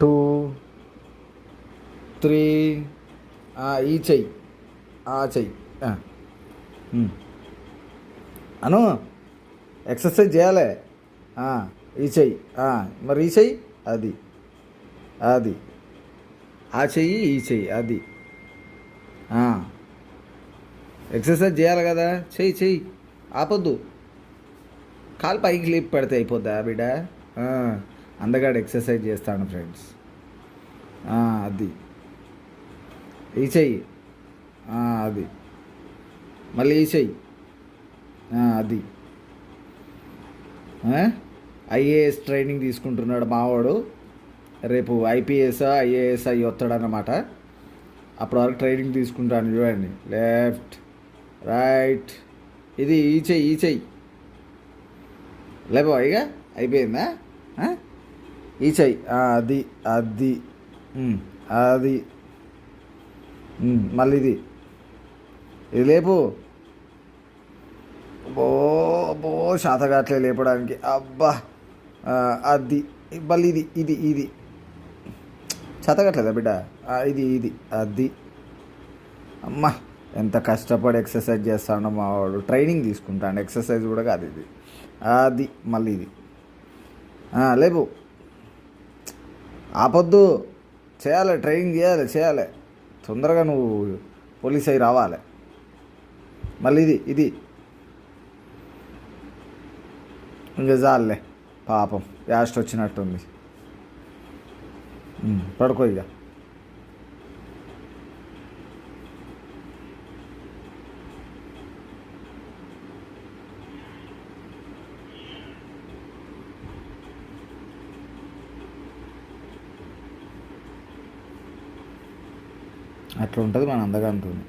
Two three ఈ చెయ్యి. ఆ చెయ్యి. అను ఎక్సర్సైజ్ చేయాలి. ఈ చెయ్యి. మరి ఈ చెయ్యి? అది. అది. ఆ చెయ్యి ఈ చెయ్యి. అది. ఎక్సర్సైజ్ చేయాలి కదా. చెయ్యి చెయ్యి. ఆపొద్దు. కాలు పైకి లేపి పెడితే అయిపోద్దా బిడ్డ. అందగాడు ఎక్సర్సైజ్ చేస్తాను ఫ్రెండ్స్. అది. ఈ చెయ్యి. అది. మళ్ళీ ఈ చెయ్యి. అది. ఐఏఎస్ ట్రైనింగ్ తీసుకుంటున్నాడు మావాడు. రేపు ఐపీఎస్ ఐఏఎస్ అయ్యి వస్తాడనమాట అప్పటి వరకు ట్రైనింగ్ తీసుకుంటాను చూడండి. Left right. ఇది ఈ చెయ్యి ఈ చెయ్యి. లేబో ఇక? అయిపోయిందా? ఈ చెయ్యి అది అది అది మళ్ళీ ఇది. ఇది లేపు. బో బో శాతగాట్లే లేపడానికి. అబ్బా అది మళ్ళీ ఇది ఇది ఇది. చేతగట్లేదా బిడ్డ? ఇది ఇది అది అమ్మా ఎంత కష్టపడి ఎక్సర్సైజ్ చేస్తాడో మా వాడు. ట్రైనింగ్ తీసుకుంటాడు. ఎక్సర్సైజ్ కూడా కాదు ఇది. అది మళ్ళీ ఇది. లేపు. ఆపొద్దు. చేయాలి ట్రైనింగ్ చేయాలి చేయాలి. తొందరగా నువ్వు పోలీస్ అయి రావాలి. మళ్ళీ ఇది ఇది. ఇంకా చాలే పాపం యాస్ట్ వచ్చినట్టుంది. పడుకో ఇక. అట్లా ఉంటుంది మన అందగంతుంది